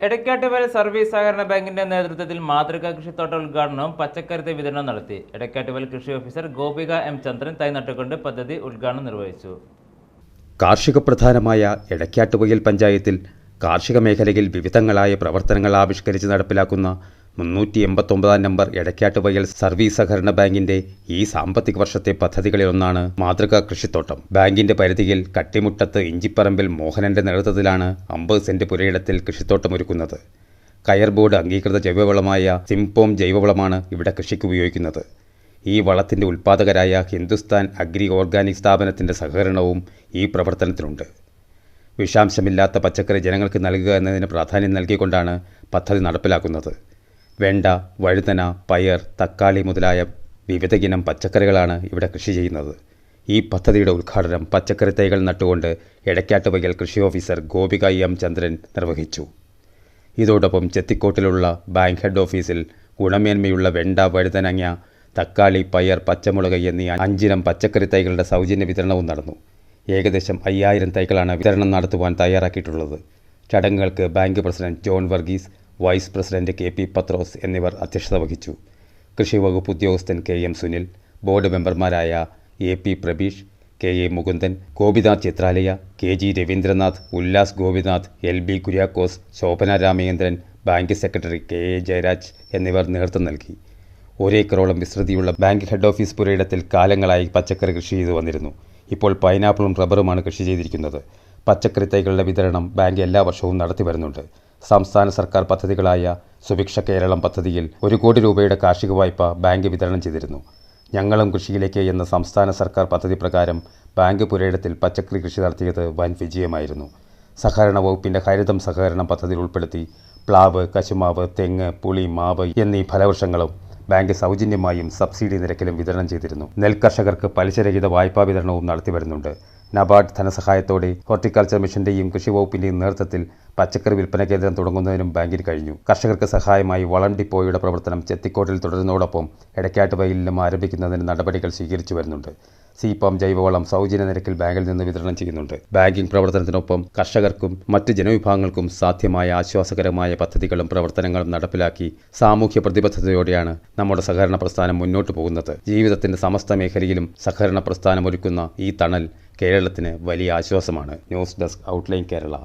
എടക്കാട്ടുപേര service സഹകരണ ബാങ്കിന്റെ നേതൃത്വത്തിൽ മാതൃകാ കൃഷിത്തോട്ട ഉദ്ഘാടനവും പച്ചക്കറി വിതരണം നടത്തി. എടക്കാട്ടുവൽ കൃഷി ഓഫീസർ ഗോപിക എം ചന്ദ്രൻ തൈ നട്ടുകൊണ്ട് പദ്ധതി ഉദ്ഘാടനം നിർവഹിച്ചു. കാർഷിക പ്രധാനമായ എടക്കാട്ടുവയൽ പഞ്ചായത്തിൽ കാർഷിക മേഖലയിൽ വിവിധങ്ങളായ പ്രവർത്തനങ്ങൾ ആവിഷ്കരിച്ച് നടപ്പിലാക്കുന്ന മുന്നൂറ്റി എൺപത്തൊമ്പതാം നമ്പർ എടക്കാട്ട് വയൽ സർവീസ് സഹകരണ ബാങ്കിന്റെ ഈ സാമ്പത്തിക വർഷത്തെ പദ്ധതികളിലൊന്നാണ് മാതൃകാ കൃഷിത്തോട്ടം. ബാങ്കിന്റെ പരിധിയിൽ കട്ടിമുട്ടത്ത് ഇഞ്ചിപ്പറമ്പിൽ മോഹനന്റെ നേതൃത്വത്തിലാണ് അമ്പത് സെന്റ് പുരയിടത്തിൽ കൃഷിത്തോട്ടം ഒരുക്കുന്നത്. കയർ ബോർഡ് അംഗീകൃത ജൈവവളമായ സിംപോം ജൈവവളമാണ് ഇവിടെ കൃഷിക്ക് ഉപയോഗിക്കുന്നത്. ഈ വളത്തിന്റെ ഉൽപ്പാദകരായ ഹിന്ദുസ്ഥാൻ അഗ്രി ഓർഗാനിക് സ്ഥാപനത്തിന്റെ സഹകരണവും ഈ പ്രവർത്തനത്തിലുണ്ട്. വിഷാംശമില്ലാത്ത പച്ചക്കറി ജനങ്ങൾക്ക് നൽകുക എന്നതിന് പ്രാധാന്യം നൽകിക്കൊണ്ടാണ് പദ്ധതി നടപ്പിലാക്കുന്നത്. വെണ്ട വഴുതന പയർ തക്കാളി മുതലായ വിവിധ ഇനം പച്ചക്കറികളാണ് ഇവിടെ കൃഷി ചെയ്യുന്നത്. ഈ പദ്ധതിയുടെ ഉദ്ഘാടനം പച്ചക്കറി തൈകൾ നട്ടുകൊണ്ട് എടക്കാട്ടുവയൽ കൃഷി ഓഫീസർ ഗോപിക എം ചന്ദ്രൻ നിർവഹിച്ചു. ഇതോടൊപ്പം ചെത്തിക്കോട്ടിലുള്ള ബാങ്ക് ഹെഡ് ഓഫീസിൽ ഗുണമേന്മയുള്ള വെണ്ട വഴുതനങ്ങ തക്കാളി പയർ പച്ചമുളക് എന്നീ അഞ്ചിനം പച്ചക്കറി തൈകളുടെ സൗജന്യ വിതരണവും നടന്നു. ഏകദേശം അയ്യായിരം തൈകളാണ് വിതരണം നടത്തുവാൻ തയ്യാറാക്കിയിട്ടുള്ളത്. ചടങ്ങുകൾക്ക് bank president John Varghese vice president K P Pathros എന്നിവർ അധ്യക്ഷത വഹിച്ചു. കൃഷി വകുപ്പ് ഉദ്യോഗസ്ഥൻ കെ എം സുനിൽ ബോർഡ് മെമ്പർമാരായ A P Prabeesh K A Mukundan Gopinath Chithralaya K G Raveendranath Ullas Gopinath L B Kuriakose Shobhana Ramachandran bank secretary K A Jayaraj എന്നിവർ നേതൃത്വം നൽകി. ഒരേക്കറോളം വിസ്തൃതിയുള്ള ബാങ്ക് ഹെഡ് ഓഫീസ് പുരയിടത്തിൽ കാലങ്ങളായി പച്ചക്കറി കൃഷി ചെയ്തു വന്നിരുന്നു. ഇപ്പോൾ പൈനാപ്പിളും റബ്ബറുമാണ് കൃഷി ചെയ്തിരിക്കുന്നത്. പച്ചക്കറി തൈകളുടെ വിതരണം ബാങ്ക് എല്ലാ വർഷവും നടത്തി വരുന്നുണ്ട്. സംസ്ഥാന സർക്കാർ പദ്ധതികളായ സുഭിക്ഷ കേരളം പദ്ധതിയിൽ ഒരു കോടി രൂപയുടെ കാർഷിക വായ്പ ബാങ്ക് വിതരണം ചെയ്തിരുന്നു. ഞങ്ങളും കൃഷിയിലേക്ക് എന്ന സംസ്ഥാന സർക്കാർ പദ്ധതി പ്രകാരം ബാങ്ക് പുരയിടത്തിൽ പച്ചക്കറി കൃഷി നടത്തിയത് വൻ വിജയമായിരുന്നു. സഹകരണ വകുപ്പിന്റെ ഹരിതം സഹകരണ പദ്ധതിയിൽ ഉൾപ്പെടുത്തി പ്ലാവ് കശുമാവ് തെങ്ങ് പുളി മാവ് എന്നീ ഫലവൃക്ഷങ്ങളും ബാങ്ക് സൗജന്യമായും സബ്സിഡി നിരക്കിലും വിതരണം ചെയ്തിരുന്നു. നെൽകർഷകർക്ക് പലിശരഹിത വായ്പാ വിതരണവും നടത്തി വരുന്നുണ്ട് നബാർഡ് ധനസഹായത്തോടെ ഹോർട്ടിക്കൾച്ചർ മിഷന്റെയും കൃഷി വകുപ്പിന്റെയും നേതൃത്വത്തിൽ പച്ചക്കറി വിൽപ്പന കേന്ദ്രം തുടങ്ങുന്നതിനും ബാങ്കിന് കഴിഞ്ഞു. കർഷകർക്ക് സഹായമായി വളം ഡിപ്പോയുടെ പ്രവർത്തനം ചെത്തിക്കോട്ടിൽ തുടരുന്നതോടൊപ്പം എടക്കാട്ടുവയലിലും ആരംഭിക്കുന്നതിന് നടപടികൾ സ്വീകരിച്ചു വരുന്നുണ്ട്. സിപാം ജൈവവളം സൗജന്യ നിരക്കിൽ ബാങ്കിൽ നിന്ന് വിതരണം ചെയ്യുന്നുണ്ട്. ബാങ്കിംഗ് പ്രവർത്തനത്തിനൊപ്പം കർഷകർക്കും മറ്റ് ജനവിഭാഗങ്ങൾക്കും സാധ്യമായ ആശ്വാസകരമായ പദ്ധതികളും പ്രവർത്തനങ്ങളും നടപ്പിലാക്കി സാമൂഹ്യ പ്രതിബദ്ധതയോടെയാണ് നമ്മുടെ സഹകരണ പ്രസ്ഥാനം മുന്നോട്ട് പോകുന്നത്. ജീവിതത്തിന്റെ സമസ്ത മേഖലയിലും സഹകരണ പ്രസ്ഥാനം ഒരുക്കുന്ന ഈ തണൽ കേരളത്തിന് വലിയ ആശ്വാസമാണ്. News desk outline Kerala.